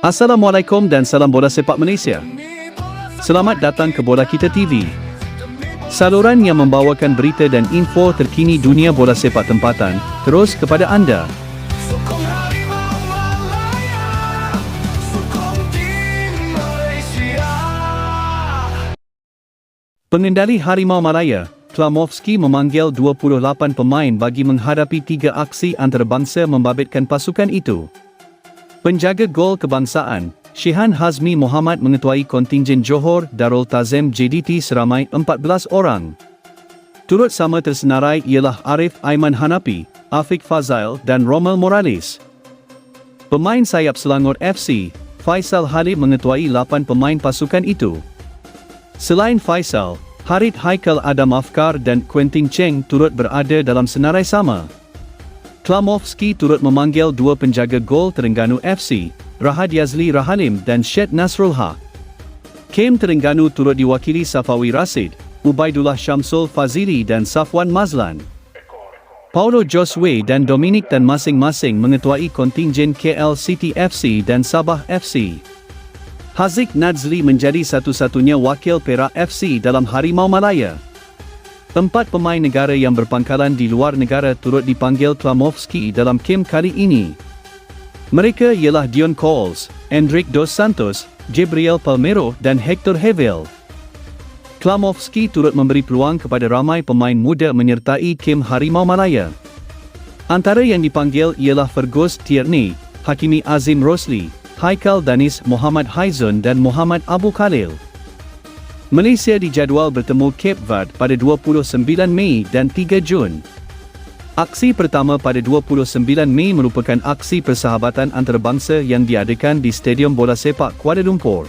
Assalamualaikum dan salam bola sepak Malaysia. Selamat datang ke Bola Kita TV. Saluran yang membawakan berita dan info terkini dunia bola sepak tempatan terus kepada anda. Pengendali Harimau Malaya, Klamovski memanggil 28 pemain bagi menghadapi tiga aksi antarabangsa membabitkan pasukan itu. Penjaga gol kebangsaan, Shihan Hazmi Muhammad mengetuai kontingen Johor Darul Tazim JDT seramai 14 orang. Turut sama tersenarai ialah Arif Aiman Hanapi, Afiq Fazail dan Romel Morales. Pemain sayap Selangor FC, Faisal Halid mengetuai 8 pemain pasukan itu. Selain Faisal, Harid Haikal Adam Afkar dan Quentin Cheng turut berada dalam senarai sama. Klamovski turut memanggil dua penjaga gol Terengganu FC, Rahad Yazli Rahalim dan Syed Nasrul Haq. Kem Terengganu turut diwakili Safawi Rasid, Ubaidullah Syamsul Fazili dan Safwan Mazlan. Paulo Josue dan Dominic dan masing-masing mengetuai kontingen KL City FC dan Sabah FC. Haziq Nadzli menjadi satu-satunya wakil Perak FC dalam Harimau Malaya. Empat pemain negara yang berpangkalan di luar negara turut dipanggil Klamovski dalam kem kali ini. Mereka ialah Dion Coles, Endrick Dos Santos, Gabriel Palmero dan Hector Hevel. Klamovski turut memberi peluang kepada ramai pemain muda menyertai kem Harimau Malaya. Antara yang dipanggil ialah Fergus Tierney, Hakimi Azim Rosli, Haikal Danis Muhammad Haizun dan Muhammad Abu Khalil. Malaysia dijadual bertemu Cape Verde pada 29 Mei dan 3 Jun. Aksi pertama pada 29 Mei merupakan aksi persahabatan antarabangsa yang diadakan di Stadium Bola Sepak Kuala Lumpur.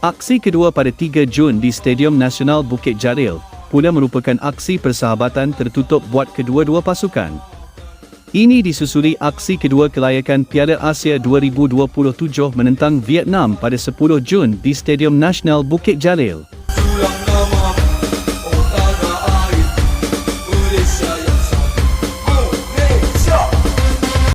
Aksi kedua pada 3 Jun di Stadium Nasional Bukit Jalil pula merupakan aksi persahabatan tertutup buat kedua-dua pasukan. Ini disusuli aksi kedua kelayakan Piala Asia 2027 menentang Vietnam pada 10 Jun di Stadium Nasional Bukit Jalil.